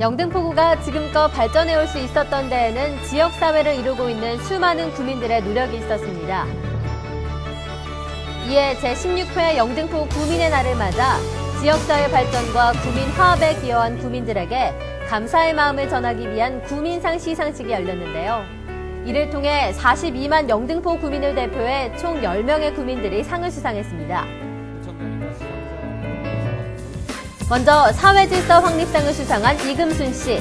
영등포구가 지금껏 발전해 올 수 있었던 데에는 지역사회를 이루고 있는 수많은 구민들의 노력이 있었습니다. 이에 제16회 영등포 구민의 날을 맞아 지역사회 발전과 구민 화합에 기여한 구민들에게 감사의 마음을 전하기 위한 구민상 시상식이 열렸는데요. 이를 통해 42만 영등포 구민을 대표해 총 10명의 구민들이 상을 수상했습니다. 먼저 사회질서 확립상을 수상한 이금순 씨.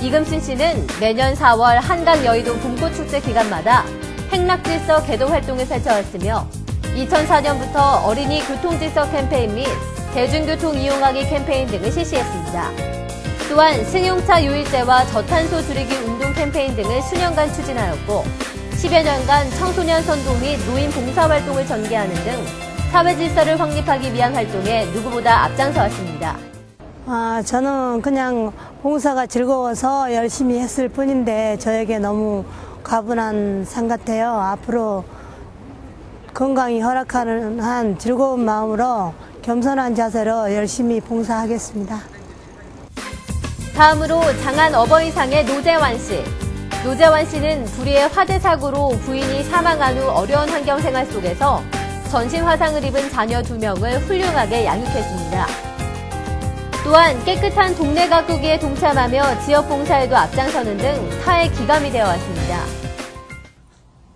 이금순 씨는 매년 4월 한강 여의도 봄꽃축제 기간마다 행락질서 개도 활동을 펼쳐왔으며 2004년부터 어린이 교통질서 캠페인 및 대중교통 이용하기 캠페인 등을 실시했습니다. 또한 승용차 유일제와 저탄소 줄이기 운동 캠페인 등을 수년간 추진하였고 10여 년간 청소년 선도 및 노인 봉사활동을 전개하는 등 사회 질서를 확립하기 위한 활동에 누구보다 앞장서 왔습니다. 아, 저는 그냥 봉사가 즐거워서 열심히 했을 뿐인데 저에게 너무 가분한 상 같아요. 앞으로 건강이 허락하는 한 즐거운 마음으로 겸손한 자세로 열심히 봉사하겠습니다. 다음으로 장안 어버이상의 노재환 씨. 노재환 씨는 불의의 화재 사고로 부인이 사망한 후 어려운 환경 생활 속에서 전신 화상을 입은 자녀 두 명을 훌륭하게 양육했습니다. 또한 깨끗한 동네 가꾸기에 동참하며 지역 봉사에도 앞장서는 등 사회 기감이 되어 왔습니다.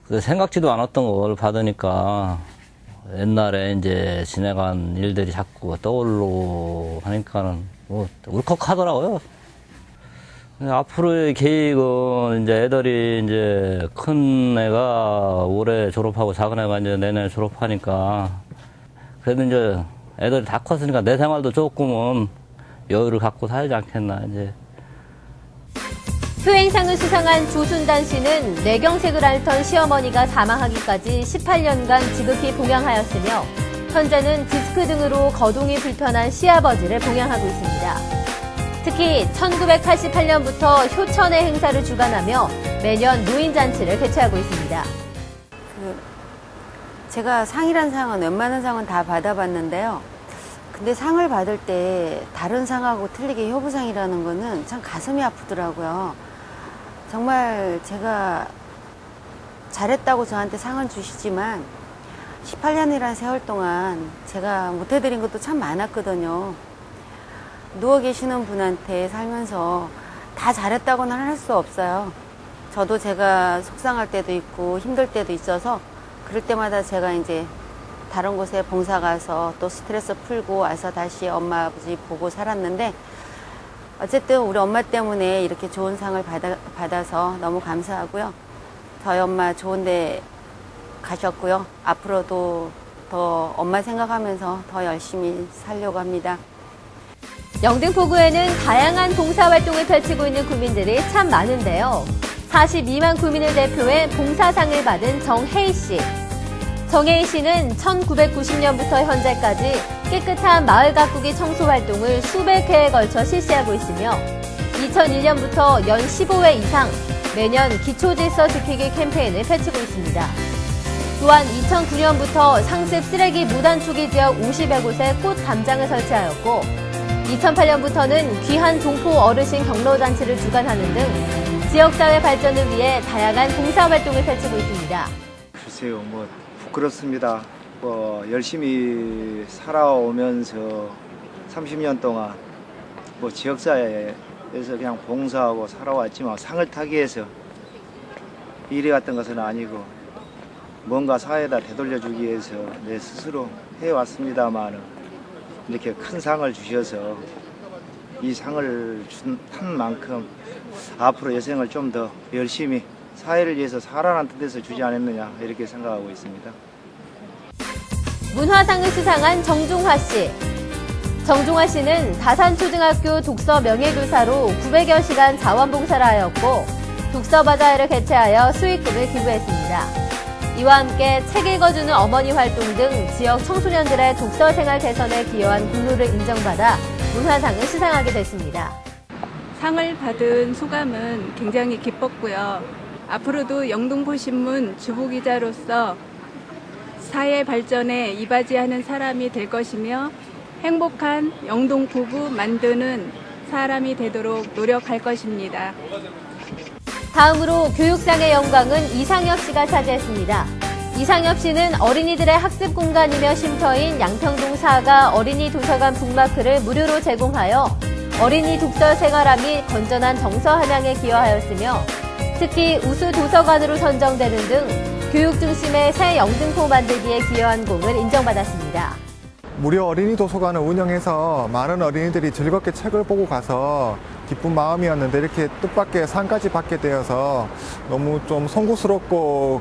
그 생각지도 않았던 걸 받으니까 옛날에 이제 지나간 일들이 자꾸 떠오르고 하니까는 뭐 울컥하더라고요. 근데 앞으로의 계획은 이제 애들이 이제 큰 애가 올해 졸업하고 작은 애가 이제 내년에 졸업하니까 그래도 이제 애들이 다 컸으니까 내 생활도 조금은 여유를 갖고 살지 않겠나 이제 수행상을 수상한 조순단 씨는 뇌경색을 앓던 시어머니가 사망하기까지 18년간 지극히 봉양하였으며 현재는 디스크 등으로 거동이 불편한 시아버지를 봉양하고 있습니다. 특히 1988년부터 효천의 행사를 주관하며 매년 노인잔치를 개최하고 있습니다. 그 제가 상이란 상은 웬만한 상은 다 받아봤는데요. 근데 상을 받을 때 다른 상하고 틀리게 효부상이라는 거는 참 가슴이 아프더라고요. 정말 제가 잘했다고 저한테 상을 주시지만 18년이라는 세월 동안 제가 못해드린 것도 참 많았거든요. 누워 계시는 분한테 살면서 다 잘했다고는 할 수 없어요. 저도 제가 속상할 때도 있고 힘들 때도 있어서 그럴 때마다 제가 이제 다른 곳에 봉사 가서 또 스트레스 풀고 와서 다시 엄마 아버지 보고 살았는데 어쨌든 우리 엄마 때문에 이렇게 좋은 상을 받아, 받아서 너무 감사하고요. 저희 엄마 좋은 데 가셨고요. 앞으로도 더 엄마 생각하면서 더 열심히 살려고 합니다. 영등포구에는 다양한 봉사활동을 펼치고 있는 구민들이 참 많은데요. 42만 구민을 대표해 봉사상을 받은 정혜희 씨. 정혜희 씨는 1990년부터 현재까지 깨끗한 마을 가꾸기 청소 활동을 수백 회에 걸쳐 실시하고 있으며 2001년부터 연 15회 이상 매년 기초질서 지키기 캠페인을 펼치고 있습니다. 또한 2009년부터 상습 쓰레기 무단 투기 지역 50여 곳에 꽃 담장을 설치하였고 2008년부터는 귀한 동포 어르신 경로잔치를 주관하는 등 지역사회 발전을 위해 다양한 봉사활동을 펼치고 있습니다. 글쎄요, 뭐 부끄럽습니다. 뭐 열심히 살아오면서 30년 동안 뭐 지역사회에서 그냥 봉사하고 살아왔지만 상을 타기 위해서 일해 왔던 것은 아니고 뭔가 사회에다 되돌려주기 위해서 내 스스로 해왔습니다만 이렇게 큰 상을 주셔서 이 상을 준 한 만큼 앞으로 여생을 좀 더 열심히 사회를 위해서 살아난 뜻에서 주지 않았느냐 이렇게 생각하고 있습니다. 문화상을 수상한 정종화 씨. 정종화 씨는 다산초등학교 독서 명예교사로 900여 시간 자원봉사를 하였고 독서바자회를 개최하여 수익금을 기부했습니다. 이와 함께 책 읽어주는 어머니 활동 등 지역 청소년들의 독서 생활 개선에 기여한 공로를 인정받아 문화상을 수상하게 됐습니다. 상을 받은 소감은 굉장히 기뻤고요. 앞으로도 영등포 신문 주부 기자로서 사회 발전에 이바지하는 사람이 될 것이며 행복한 영동포구 만드는 사람이 되도록 노력할 것입니다. 다음으로 교육상의 영광은 이상엽 씨가 차지했습니다. 이상엽 씨는 어린이들의 학습 공간이며 쉼터인 양평동 사가 어린이 도서관 북마크를 무료로 제공하여 어린이 독서 생활화 및 건전한 정서 함양에 기여하였으며 특히 우수 도서관으로 선정되는 등 교육 중심의 새 영등포 만들기에 기여한 공을 인정받았습니다. 무료 어린이 도서관을 운영해서 많은 어린이들이 즐겁게 책을 보고 가서 기쁜 마음이었는데 이렇게 뜻밖의 상까지 받게 되어서 너무 좀 송구스럽고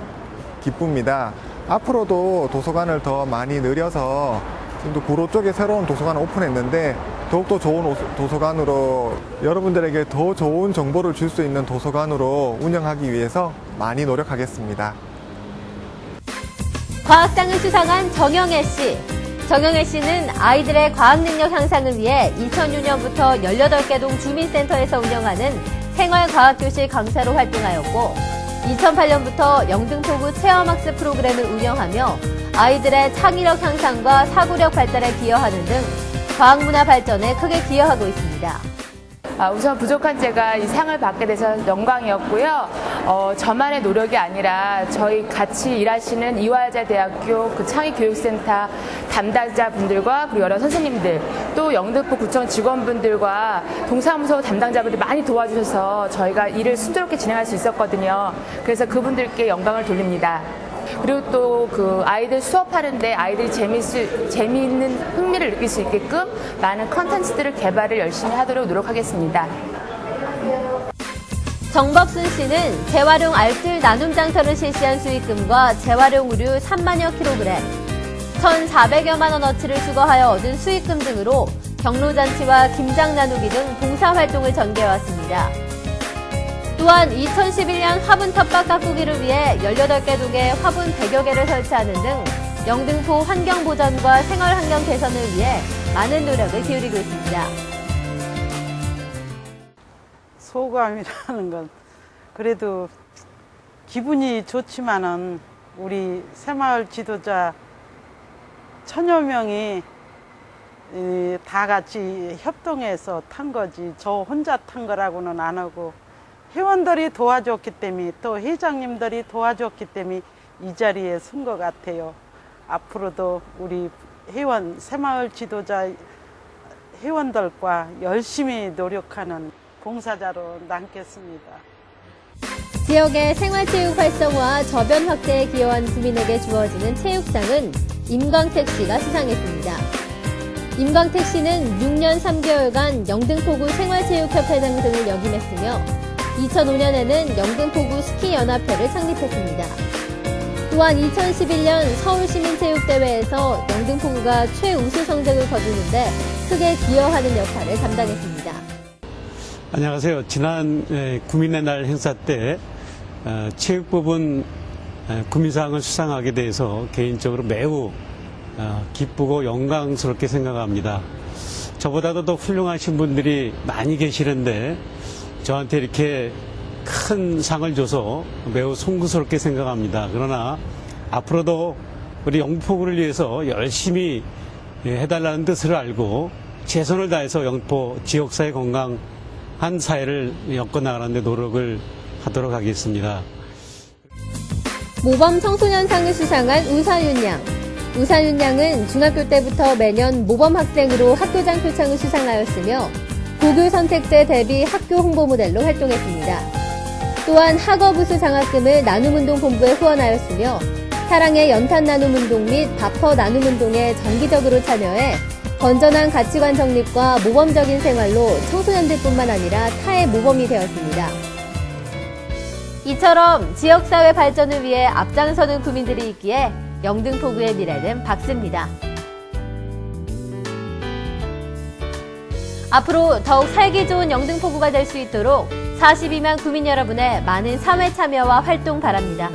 기쁩니다. 앞으로도 도서관을 더 많이 늘려서 지금도 구로 쪽에 새로운 도서관을 오픈했는데 더욱더 좋은 오- 도서관으로 여러분들에게 더 좋은 정보를 줄 수 있는 도서관으로 운영하기 위해서 많이 노력하겠습니다. 과학상을 수상한 정영애 씨. 정영애 씨는 아이들의 과학 능력 향상을 위해 2006년부터 18개 동 주민센터에서 운영하는 생활과학교실 강사로 활동하였고 2008년부터 영등포구 체험학습 프로그램을 운영하며 아이들의 창의력 향상과 사고력 발달에 기여하는 등 과학문화 발전에 크게 기여하고 있습니다. 아, 우선 부족한 제가 이 상을 받게 돼서 영광이었고요. 어, 저만의 노력이 아니라 저희 같이 일하시는 이화여자 대학교 그 창의교육센터 담당자분들과 그리고 여러 선생님들 또 영등포 구청 직원분들과 동사무소 담당자분들이 많이 도와주셔서 저희가 일을 순조롭게 진행할 수 있었거든요. 그래서 그분들께 영광을 돌립니다. 그리고 또 그 아이들 수업하는데 아이들이 재미있을, 재미있는 흥미를 느낄 수 있게끔 많은 컨텐츠들을 개발을 열심히 하도록 노력하겠습니다. 정법순 씨는 재활용 알뜰 나눔 장터를 실시한 수익금과 재활용 의류 3만여 킬로그램, 1,400여만 원어치를 수거하여 얻은 수익금 등으로 경로잔치와 김장 나누기 등 봉사활동을 전개해왔습니다. 또한 2011년 화분 텃밭 가꾸기를 위해 18개 동에 화분 100여 개를 설치하는 등 영등포 환경보전과 생활환경 개선을 위해 많은 노력을 기울이고 있습니다. 소감이라는 건 그래도 기분이 좋지만은 우리 새마을 지도자 천여 명이 이, 다 같이 협동해서 탄 거지 저 혼자 탄 거라고는 안 하고 회원들이 도와줬기 때문에 또 회장님들이 도와줬기 때문에 이 자리에 선 것 같아요. 앞으로도 우리 회원 새마을 지도자 회원들과 열심히 노력하는 봉사자로 남겠습니다. 지역의 생활체육 활성화, 저변 확대에 기여한 구민에게 주어지는 체육상은 임광택 씨가 수상했습니다. 임광택 씨는 6년 3개월간 영등포구 생활체육협회장 등을 역임했으며 2005년에는 영등포구 스키연합회를 창립했습니다. 또한 2011년 서울시민체육대회에서 영등포구가 최우수 성적을 거두는데 크게 기여하는 역할을 담당했습니다. 안녕하세요. 지난 에, 구민의 날 행사 때 어, 체육 부분 에, 구민상을 수상하게 돼서 개인적으로 매우 어, 기쁘고 영광스럽게 생각합니다. 저보다도 더 훌륭하신 분들이 많이 계시는데 저한테 이렇게 큰 상을 줘서 매우 송구스럽게 생각합니다. 그러나 앞으로도 우리 영포구를 위해서 열심히 예, 해달라는 뜻을 알고 최선을 다해서 영포 지역사회 건강 한 사회를 엮어나가는 데 노력을 하도록 하겠습니다. 모범 청소년상을 수상한 우사윤 양. 우사윤 양은 중학교 때부터 매년 모범 학생으로 학교장 표창을 수상하였으며 고교 선택제 대비 학교 홍보 모델로 활동했습니다. 또한 학업우수 장학금을 나눔운동 본부에 후원하였으며 사랑의 연탄 나눔운동 및 바퍼 나눔운동에 정기적으로 참여해 건전한 가치관 정립과 모범적인 생활로 청소년들뿐만 아니라 타의 모범이 되었습니다. 이처럼 지역사회 발전을 위해 앞장서는 구민들이 있기에 영등포구의 미래는 밝습니다. 앞으로 더욱 살기 좋은 영등포구가 될 수 있도록 42만 구민 여러분의 많은 사회 참여와 활동 바랍니다.